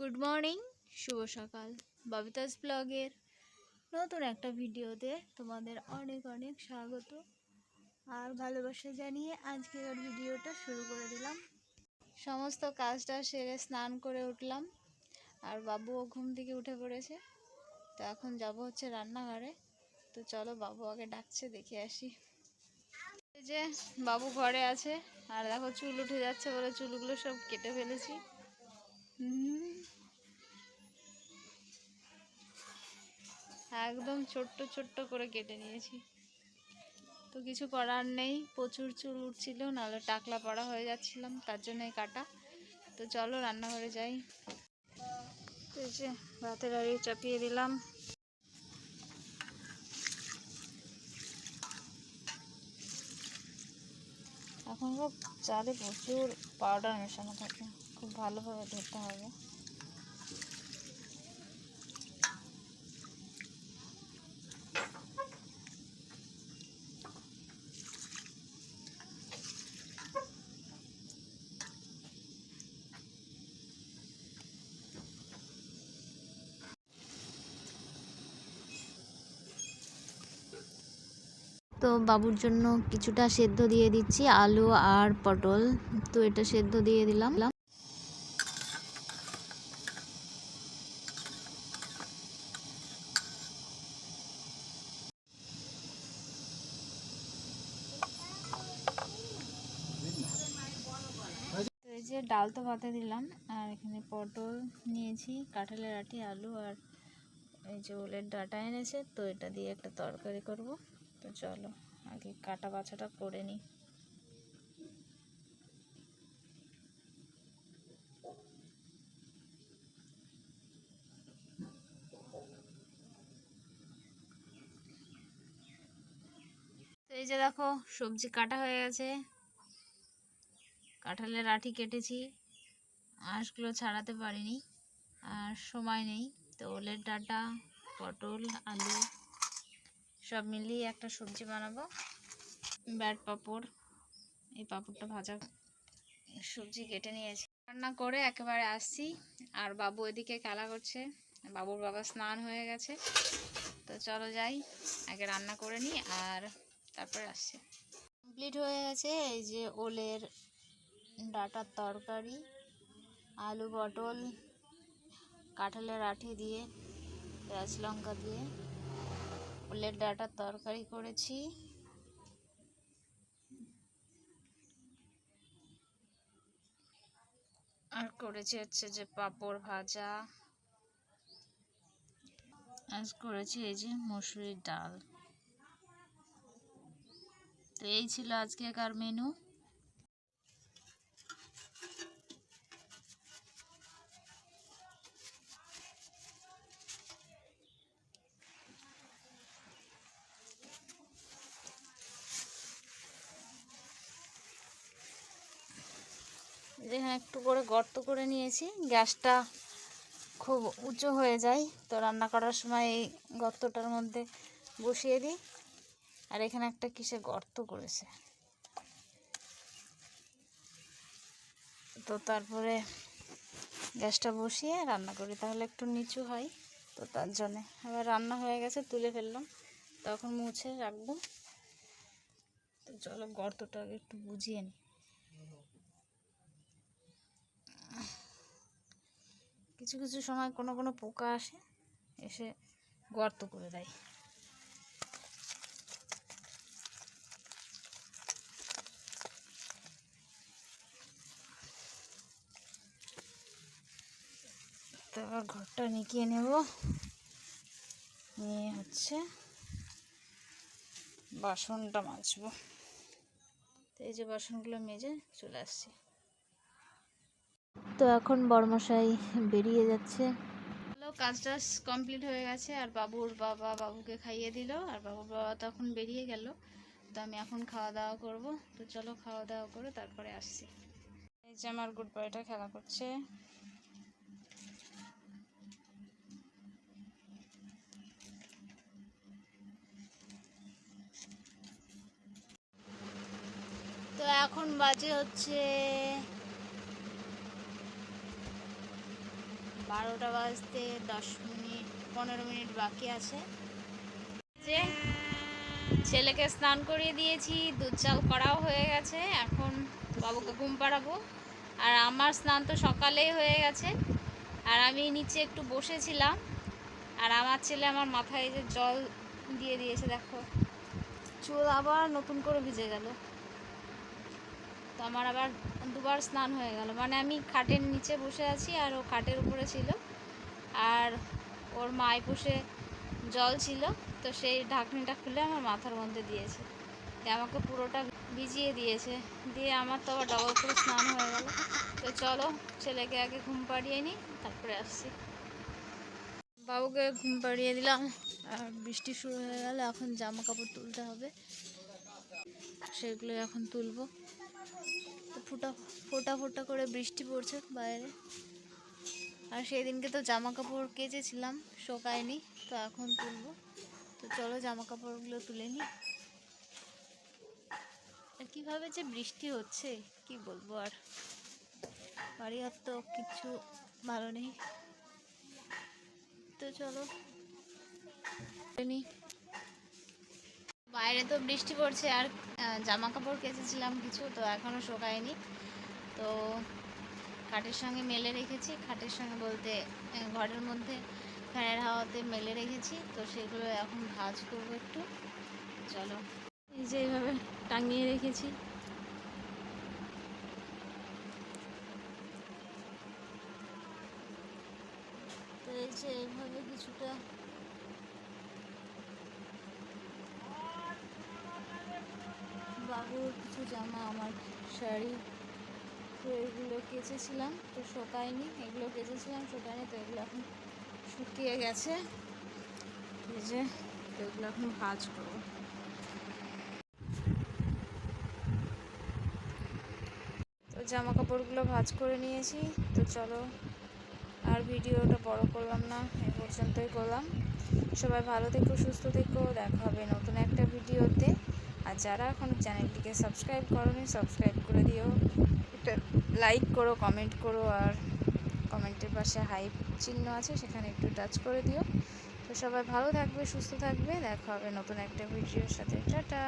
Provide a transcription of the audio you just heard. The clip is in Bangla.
গুড মর্নিং, শুভ সকাল। ববিতাস ব্লগের নতুন একটা ভিডিওতে তোমাদের অনেক অনেক স্বাগত আর ভালোবাসা জানিয়ে আজকে আজকের ভিডিওটা শুরু করে দিলাম। সমস্ত কাজটা সেরে স্নান করে উঠলাম আর বাবুও ঘুম থেকে উঠে পড়েছে। তো এখন যাব হচ্ছে রান্নাঘরে। তো চলো বাবু আগে ডাকছে, দেখে আসি। যে বাবু ঘরে আছে আর দেখো চুল উঠে যাচ্ছে বলে চুলগুলো সব কেটে ফেলেছি। একদম ছোট্ট ছোট্ট করে কেটে নিয়েছি। তো কিছু করার নেই, প্রচুর চুল উঠছিল, নাহলে টাকলা পড়া হয়ে যাচ্ছিলাম, তার জন্যই কাটা। তো চলো রান্নাঘরে যাই। যে ভাতের আড়ি চাপিয়ে দিলাম। এখন সব চালে প্রচুর পাউডার মেশানো থাকে। খুব ভালোভাবে ধরতে হবে। তো বাবুর জন্য কিছুটা সেদ্ধ দিয়ে দিচ্ছি, আলু আর পটল। তো এটা সেদ্ধ দিয়ে দিলাম তো এই যে ডাল তো ভাতে দিলাম, আর এখানে পটল নিয়েছি, কাঁঠালের আটি, আলু, আর এই যে ওলের ডাটা এনেছে, তো এটা দিয়ে একটা তরকারি করব। তো চলো, আগে কাটা বাছাটা করে নিই। এই যে দেখো, সবজি কাটা হয়ে গেছে। কাঁঠালের আঠি কেটেছি। আঁশগুলো ছাড়াতে পারিনি। আর সময় নেই। তো ওলের ডাটা, পটল, আলু সব মিলিয়ে একটা সবজি বানাবো। ব্যাট পাঁপড়, এই পাঁপড়টা ভাজা সবজি কেটে নিয়েছি। রান্না করে একেবারে আসছি। আর বাবু এদিকে খেলা করছে। বাবুর বাবা স্নান হয়ে গেছে। তো চলো যাই, আগে রান্না করে নিই আর তারপরে আসছে। কমপ্লিট হয়ে গেছে। এই যে ওলের ডাটার তরকারি, আলু পটল, কাঁঠালের আঠি দিয়ে, পেঁয়াজ লঙ্কা দিয়ে ওলের ডাটার তরকারি করেছি। আর করেছি হচ্ছে যে পাঁপড় ভাজা। আজ করেছি এই যে মসুরির ডাল। তো এই ছিল আজকেকার মেনু যেখানে একটু করে গর্ত করে নিয়েছি। গ্যাসটা খুব উঁচু হয়ে যায়, তো রান্না করার সময় এই গর্তটার মধ্যে বসিয়ে দিই। আর এখানে একটা কিসে গর্ত করেছে। তো তারপরে গ্যাসটা বসিয়ে রান্না করি, তাহলে একটু নিচু হয়। তো তার জন্যে আবার রান্না হয়ে গেছে, তুলে ফেললাম। তখন মুছে রাখব। তো চলো গর্তটা একটু বুঝিয়ে নিই। কিছু কিছু সময় কোনো কোনো পোকা আসে, এসে গর্ত করে দেয়। তো এবার ঘরটা নিকিয়ে নেব। নিয়ে হচ্ছে বাসনটা মাজবো। এই যে বাসনগুলো মেজে চলে আসছি। তো এখন বড়মশাই বেরিয়ে যাচ্ছে। হ্যালো কাজ টাজ কমপ্লিট হয়ে গেছে, আর বাবুর বাবা বাবুকে খাইয়ে দিল, আর বাবুর বাবা তখন বেরিয়ে গেল। তো আমি এখন খাওয়া দাওয়া করব। তো চলো খাওয়া দাওয়া করে তারপরে আসছি। এই যে আমার গুড বয়টা খেলা করছে। তো এখন বাজে হচ্ছে বারোটা বাজতে দশ মিনিট, পনেরো মিনিট বাকি আছে। যে ছেলেকে স্নান করিয়ে দিয়েছি, দুধ চাল করাও হয়ে গেছে। এখন বাবুকে ঘুম পাড়াবো। আর আমার স্নান তো সকালেই হয়ে গেছে। আর আমি নিচে একটু বসেছিলাম। আর আমার ছেলে আমার মাথায় যে জল দিয়ে দিয়েছে, দেখো। চুল আবার নতুন করে ভিজে গেল। তো আমার আবার দুবার স্নান হয়ে গেল। মানে আমি খাটের নিচে বসে আছি আর ও খাটের উপরে ছিল। আর ওর মায় পুষে জল ছিল, তো সেই ঢাকনিটা খুলে আমার মাথার মধ্যে দিয়েছে। দিয়ে আমাকে পুরোটা ভিজিয়ে দিয়েছে। দিয়ে আমার তো আবার ডবল করে স্নান হয়ে গেল। তো চলো ছেলেকে আগে ঘুম পাড়িয়ে নিই, তারপরে আসছি। বাবুকে ঘুম পাড়িয়ে দিলাম, আর বৃষ্টি শুরু হয়ে গেল এখন জামা কাপড় তুলতে হবে। সেগুলো এখন তুলবো। তো ফুটা, ফোটা ফোটা করে বৃষ্টি পড়ছে বাইরে। আর সেই দিনকে তো জামা কাপড় কেচেছিলাম, শোকায়নি, তো এখন তুলবো। তো চলো জামা কাপড়গুলো তুলে নিই। আর কীভাবে যে বৃষ্টি হচ্ছে, কি বলব আর? বাড়ি আর তো কিছু ভালো নেই। তো চলো নিই। বাইরে তো বৃষ্টি পড়ছে আর জামা কাপড় কেচেছিলাম কিছু, তো এখনও শোকায়নি। তো খাটের সঙ্গে মেলে রেখেছি, খাটের সঙ্গে বলতে ঘরের মধ্যে ফ্যানের হাওয়াতে মেলে রেখেছি, তো সেগুলো এখন ভাঁজ করব একটু। চলো। এই যে এইভাবে টাঙিয়ে রেখেছি। তো এই যে এইভাবে কিছুটা বাবুর কিছু জামা আমার শাড়ি, তো এগুলো কেচেছিলাম, তো শোকায়নি এগুলো কেচেছিলাম শোকায়নি তো এগুলো এখন শুকিয়ে গেছে। যে, তো এগুলো এখন ভাজ করব। তো জামা কাপড়গুলো ভাজ করে নিয়েছি, তো চলো আর ভিডিওটা বড় করলাম না, এ পর্যন্তই করলাম। সবাই ভালো থেকো, সুস্থ থেকো, দেখা হবে নতুন একটা ভিডিওতে। আর যারা এখন চ্যানেলটিকে সাবস্ক্রাইব করোনি, সাবস্ক্রাইব করে দিও। একটা লাইক করো কমেন্ট করো, আর কমেন্টের পাশে হাইপ চিহ্ন আছে, সেখানে একটু টাচ করে দিও। তো সবাই ভালো থাকবে, সুস্থ থাকবে। দেখা হবে নতুন একটা ভিডিওর সাথে। টাটা!